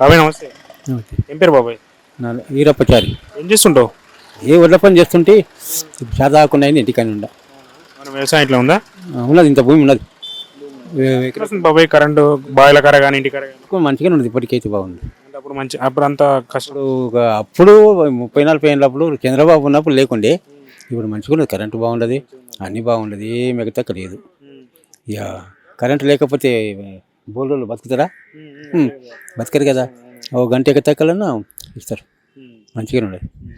బాబాయ్ నమస్తే. ఏం పేరు బాబాయ్? నా- వీరప్పచారి. ఏం చేస్తుంటావు? ఏ వడ్ల పని చేస్తుంటే అయింది ఇంటికని ఉండ. మన వ్యవసాయం ఇట్లా ఉందా? ఉన్నది ఇంత భూమి ఉన్నది. బాబాయ్ కరెంటు బాయిల కర కానీ ఇంటి కర మంచిగానే ఉన్నది ఇప్పటికైతే బాగుంది. అప్పుడు మంచి అప్పుడు అంత కష్టం. అప్పుడు ముప్పై నలభై ఏళ్ళప్పుడు చంద్రబాబు ఉన్నప్పుడు లేకుండే ఇప్పుడు మంచిగా ఉన్నది కరెంటు బాగుండదు అన్నీ బాగుండదు ఏ మిగతా లేదు. ఇక కరెంటు లేకపోతే బోల్డోళ్ళు బతుకుతారా? బతకరు కదా. ఒక గంట ఎక్కతక్కలన్నా ఇస్తారు. మంచిగానే ఉండదు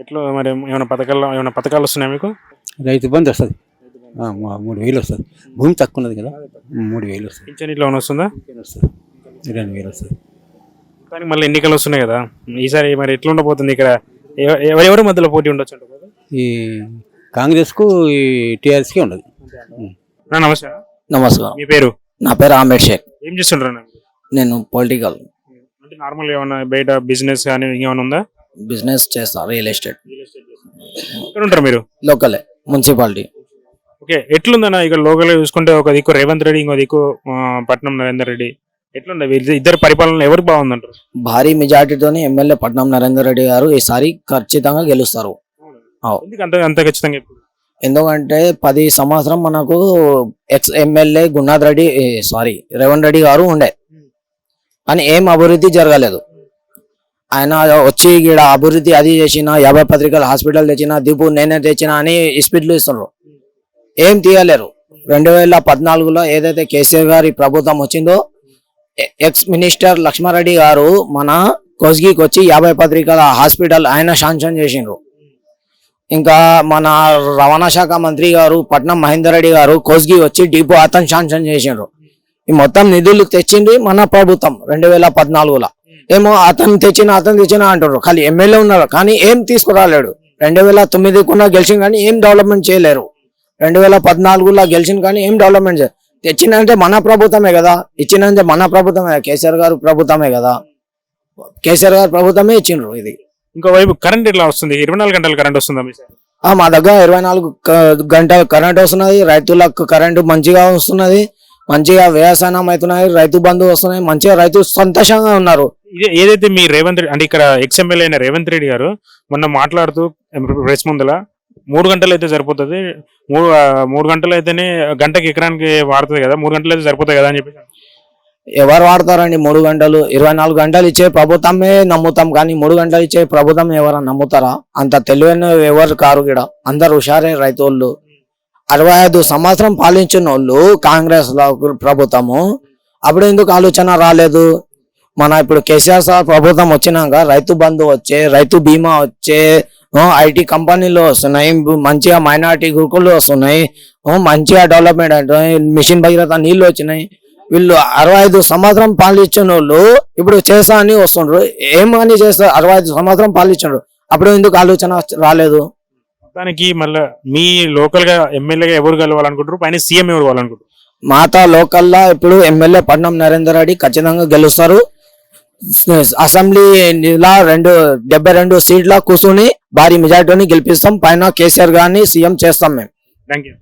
ఎట్లా మరి ఏమైనా పథకాలు ఏమైనా పథకాలు వస్తున్నాయి మీకు? రైతు బంధు వస్తుంది. మూడు వేలు వస్తుంది. భూమి తక్కువ ఉన్నది కదా మూడు వేలు వస్తుంది. పింఛన్ ఇట్లా ఏమైనా వస్తుందా? వస్తుంది. రెండు వేలు వస్తుంది. కానీ మళ్ళీ ఎన్నికలు వస్తున్నాయి కదా. ఈసారి మరి ఎట్లా ఉండబోతుంది ఇక్కడ? ఎవ- ఎవరెవరి మధ్యలో పోటీ ఉండొచ్చు? ఈ కాంగ్రెస్కు ఈ టీఆర్ఎస్కి ఉండదు. ఉం. నా నమస్తే. నమస్కారం. మీ పేరు? నా పేరు ఆమెడ్ షేక్ ఏం చేస్తుంటారు? నేను పొలిటికల్. అంటే నార్మల్ ఏమైనా బయట బిజినెస్ కానీ ఇంకేమైనా ఉందా? బిజినెస్ చేస్తా రియల్ ఎస్టేట్. ఎక్కడ ఉంటారు మీరు? లోకలే మున్సిపాలిటీ. ఓకే ఎట్లుందన్న ఇక్కడ లోకల్ చూసుకుంటే ఒక దిక్కు రేవంత్ రెడ్డి ఇంకో దిక్కు పట్నం నరేందర్ రెడ్డి. ఎట్లుంది ఇద్దరు పరిపాలన ఎవరికి బాగుందంటారు? భారీ మెజార్టీతోని ఎమ్మెల్యే పట్నం నరేందర్ రెడ్డి గారు ఈసారి ఖచ్చితంగా గెలుస్తారు. ఎందుకు అంత అంత ఖచ్చితంగా ఇప్పుడు ఎందుకంటే పది సంవత్సరం మనకు ex MLA Gunnath Reddy sorry Revanth Reddy garu ఉండే. కానీ ఏం అభివృద్ధి జరగలేదు. ఆయన వచ్చి ఈడ అభివృద్ధి అది చేసిన యాభై పత్రికలు హాస్పిటల్ తెచ్చిన దీపు నేనే తెచ్చిన అని ఇస్పిట్లు ఇస్తున్నారు ఏం తీయలేరు. రెండు వేల పద్నాలుగులో ఏదైతే కేసీఆర్ గారి ప్రభుత్వం వచ్చిందో ఎక్స్ మినిస్టర్ లక్ష్మారెడ్డి గారు మన కొస్గికి వచ్చి యాభై పత్రికల హాస్పిటల్ ఆయన శాంక్షన్ చేసిండ్రు. ఇంకా మన రవాణా శాఖ మంత్రి గారు పట్నం మహేందర్ రెడ్డి గారు కోస్గి వచ్చి డిపో అతను శాంక్షన్ చేసిండ్రు. ఈ మొత్తం నిధులు తెచ్చింది మన ప్రభుత్వం రెండు వేల పద్నాలుగులో. ఏమో అతను తెచ్చిన అతను తెచ్చిన అంటారు ఖాళీ ఎమ్మెల్యే ఉన్నారు కానీ ఏం తీసుకురాలేడు. రెండు వేల తొమ్మిదికున్న గెలిచిన కానీ ఏం డెవలప్మెంట్ చేయలేరు. రెండు వేల పద్నాలుగులో గెలిచిన కానీ ఏం డెవలప్మెంట్ చేయ తెచ్చినంటే మన ప్రభుత్వమే కదా. ఇచ్చినంటే మన ప్రభుత్వమే కేసీఆర్ గారు ప్రభుత్వమే కదా. కేసీఆర్ గారు ప్రభుత్వమే ఇచ్చిండ్రు ఇది. ఇంకోవైపు కరెంట్ ఎట్లా వస్తుంది? ఇరవై నాలుగు గంటలు కరెంట్ వస్తుందా మీ ఆ, మా దగ్గర ఇరవై నాలుగు గంటల కరెంట్ వస్తున్నది. రైతులకు కరెంటు మంచిగా వస్తున్నది. మంచిగా వ్యవసాయం అవుతున్నాయి రైతు బంధు వస్తున్నాయి మంచిగా రైతు సంతోషంగా ఉన్నారు. ఇదే ఏదైతే మీ రేవంత్ రెడ్డి అంటే ఇక్కడ ఎక్స్ ఎమ్మెల్యే అయిన రేవంత్ రెడ్డి గారు మొన్న మాట్లాడుతూ ప్రెస్ ముందల మూడు గంటలు అయితే సరిపోతుంది. మూడు మూడు గంటలు అయితేనే గంటకి ఎకరానికి వాడుతుంది కదా. మూడు గంటలు అయితే సరిపోతాయి కదా అని చెప్పేసి ఎవరు వాడతారండి? మూడు గంటలు ఇరవై నాలుగు గంటలు ఇచ్చే ప్రభుత్వమే నమ్ముతాం. కానీ మూడు గంటలు ఇచ్చే ప్రభుత్వం ఎవరైనా నమ్ముతారా? అంత తెలివైన ఎవరు కారు గిడ? అందరు హుషారే రైతులు. అరవై ఐదు సంవత్సరం పాలించిన వాళ్ళు కాంగ్రెస్ ప్రభుత్వము. అప్పుడు ఎందుకు ఆలోచన రాలేదు? మన ఇప్పుడు కేసీఆర్ సార్ ప్రభుత్వం వచ్చినాక రైతు బంధు వచ్చే రైతు బీమా వచ్చే ఐటీ కంపెనీలు వస్తున్నాయి మంచిగా మైనార్టీ గురుకులు వస్తున్నాయి మంచిగా డెవలప్మెంట్ అంటే మిషన్ భగీరథ నీళ్ళు వచ్చినాయి. వీళ్ళు అరవై ఐదు సంవత్సరం పాలించిన వాళ్ళు ఇప్పుడు చేసా అని వస్తుండ్రు. ఏమని చేస్తారు అరవై ఐదు సంవత్సరం పాలించారు అప్పుడు ఎందుకు ఆలోచన రాలేదు? మొత్తానికి మళ్ళీ మీ లోకల్గా ఎమ్మెల్యేగా ఎవరు కలవాలనుకుంటారు పైన సీఎం ఎవరు కావాలనుకుంటారు మాతా లోకల్లా ఇప్పుడు ఎమ్మెల్యే పట్నం నరేందర్ రెడ్డి ఖచ్చితంగా గెలుస్తారు. అసెంబ్లీ ఇలా రెండు డెబ్బై రెండు సీట్ల కూర్చుని భారీ మెజార్టీని గెలిపిస్తాం. పైన కేసీఆర్ గారిని సీఎం చేస్తాం మేము. Thank you